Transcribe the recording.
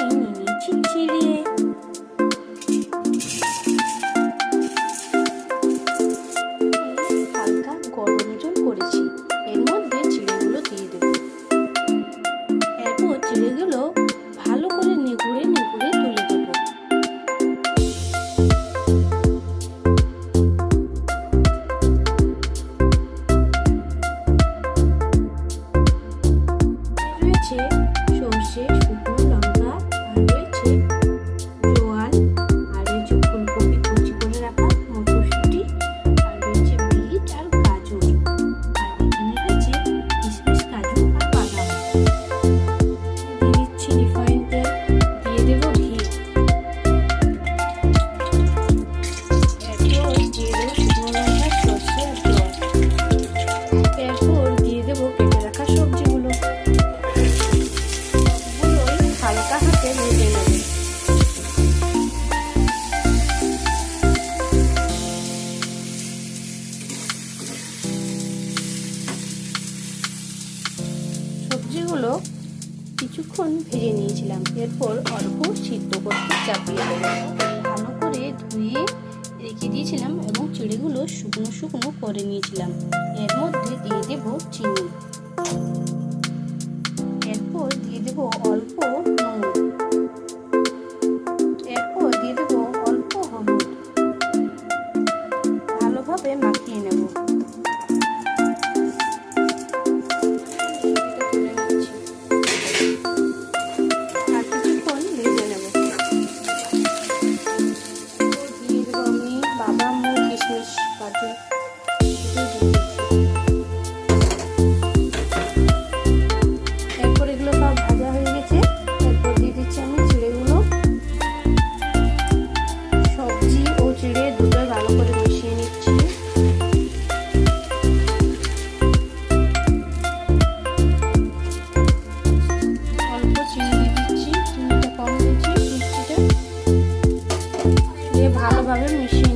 给你你亲亲咧。সবজিগুলো কিছুক্ষণ ভেজে নিয়েছিলাম। এরপর অল্প সিদ্ধ করতে চাপিয়ে ভালো করে ধুয়ে রেখে দিয়েছিলাম এবং চিড়েগুলো শুকনো শুকনো করে নিয়েছিলাম। এর মধ্যে দিয়ে দেব চিনি। কিশমিশ এগুলো সব ভাজা হয়ে গেছে। দিয়ে আমি সবজি ও নিচ্ছি। ভালোভাবে মিশিয়ে